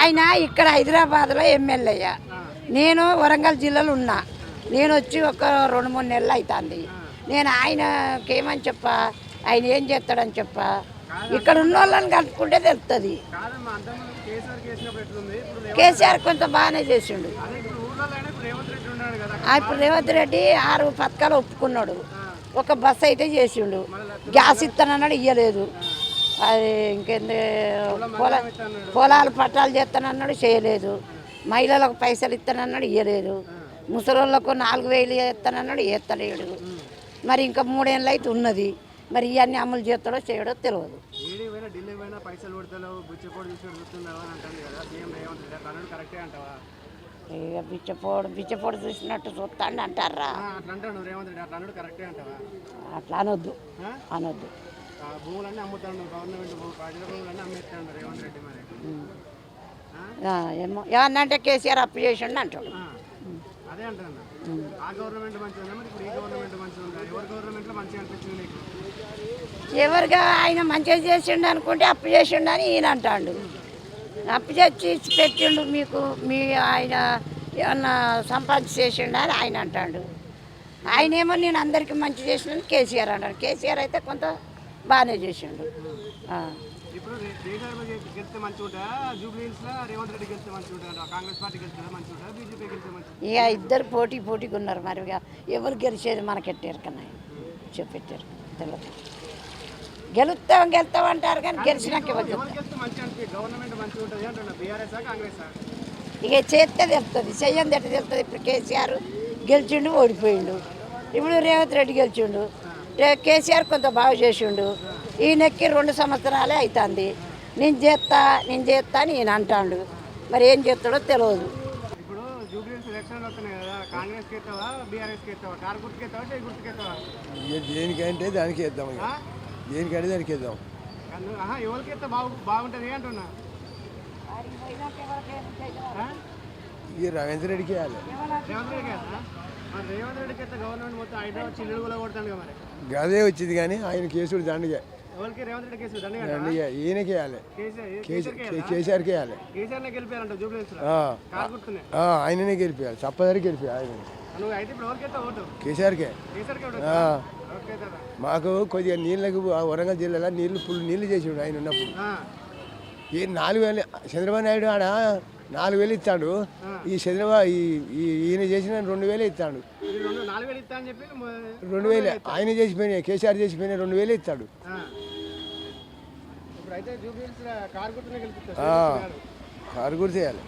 ఆయన ఇక్కడ హైదరాబాద్లో ఎమ్మెల్యే నేను వరంగల్ జిల్లాలో ఉన్నా. నేను వచ్చి ఒక రెండు మూడు నెలలు అవుతుంది నేను ఆయనకి ఏమని చెప్పా? ఆయన ఏం చేస్తాడని చెప్పా? ఇక్కడ ఉన్న వాళ్ళని కలుపుకుంటే తెలుస్తుంది కేసీఆర్ కొంత బాగానే చేసిండు. ఇప్పుడు రేవంత్ రెడ్డి ఆరు పథకాలు ఒప్పుకున్నాడు. ఒక బస్సు అయితే చేసిండు. గ్యాస్ ఇస్తానన్నాడు ఇయ్యలేదు. అది ఇంకేంది పొల పొలాలు పట్టాలు చేస్తానన్నాడు చేయలేదు. మహిళలకు పైసలు ఇస్తానన్నాడు ఇయ్యలేదు. ముసలోళ్ళకు నాలుగు వేలు చేస్తానన్నాడు చేస్తలేడు మరి ఇంకా మూడేళ్ళు అయితే ఉన్నది. మరి ఇవన్నీ అమలు చేస్తాడో చేయడో తెలియదు. ఇక బిచ్చపోడు బిచ్చపోడు చూసినట్టు చూస్తాడు అంటారా? అట్లా అనొద్దు? అనొద్దు. భూములన్నీ అమ్ముతాడు గవర్నమెంట్ ప్రజల భూములన్నీ అమ్మేస్తాడు రేవంత్ రెడ్డి మరి. ఆ, ఏమో. ఏమన్నంటే కేసీఆర్ అప్పు చేసిండు అంటాడు. అదే అంటున్నా. ఆ గవర్నమెంట్ మరి? ఇప్పుడు ఈ గవర్నమెంట్ ఎవరి గవర్నమెంట్లో మంచిగా అనిపించింది నీకు? ఎవరిగా ఆయన మంచిగా చేసిండు అనుకుంటే అప్పు చేసిండు అని ఈయన అంటాడు. అప్పు చేసి ఇచ్చి పెట్టిండు మీకు మీ ఆయన ఏమన్నా సంపాదించి చేసిండు అని ఆయన అంటాడు. ఆయన ఏమో నేను అందరికీ మంచి చేసిన కేసీఆర్ అంటాడు. కేసీఆర్ అయితే కొంత బాగానే చేసిండు. ఇప్పుడు ఇక ఇద్దరు పోటీ పోటీగా ఉన్నారు మరి. ఎవరు గెలిచేది మనకెట్టారు కన్నా చెప్పెట్టారు. తెలియదు గెలుస్తాం గెలుస్తాం అంటారు కానీ గెలిచినాక ఇక చేస్తే తెలుస్తుంది చెయ్యంది ఎట్ట తెలుస్తుంది ఇప్పుడు కేసీఆర్ గెలిచిండు ఓడిపోయిండు. ఇప్పుడు రేవంత్ రెడ్డి గెలిచిండు. కేసీఆర్ కొంత బాగా చేసిండు. ఈయనెక్కి రెండు సంవత్సరాలే అవుతుంది నేను చేస్తా నేను చేస్తా అని ఈయన అంటాడు. మరి ఏం చేస్తాడో తెలియదు ఇప్పుడు జూబ్లీ హిల్స్ ఎలక్షన్లు వస్తున్నాయి కదా కాంగ్రెస్కి ఎత్తావా బీఆర్ఎస్కి ఎత్తావా కారు గుర్తుకి ఎత్తావా చేయి గుర్తుకి ఎత్తావా ఇక దేనికంటే దానికి వేద్దాం? దేనికంటే దానికి వేద్దాం. కన్ను- ఆహా ఎవరికి ఎత్తే బాగు బాగుంటుంది అంటున్నా. ఇక రవీంద్ర రెడ్డికి గదే వచ్చింది కానీ ఆయన కేసుడు దండగా దండగా ఈయనకి కే- కేసీఆర్కి ఆయననే ఆయన ఎవరికి ఎత్తావు ఓటు? కేసీఆర్కే. కేసీఆర్కి ఓటు ఆ, ఓకే దాదా మాకు కొద్దిగా నీళ్ళకు ఆ వరంగల్ జిల్లాలో నీళ్ళు ఫుల్ నీళ్ళు చేసిండు ఆయన ఉన్నప్పుడు. ఆ, ఈ నాలుగు వేలు చంద్రబాబు నాయుడు ఆడ నాలుగు వేలు ఇస్తాడు. ఈ చంద్రబాబు ఈ ఈయన చేసిన రెండు వేలు ఇస్తాడు. రెండు వేలు ఆయన చేసిపోయినాయి కేసీఆర్ చేసిపోయినాయి రెండు వేలు ఇస్తాడు. కారు కూడా చేయాలి.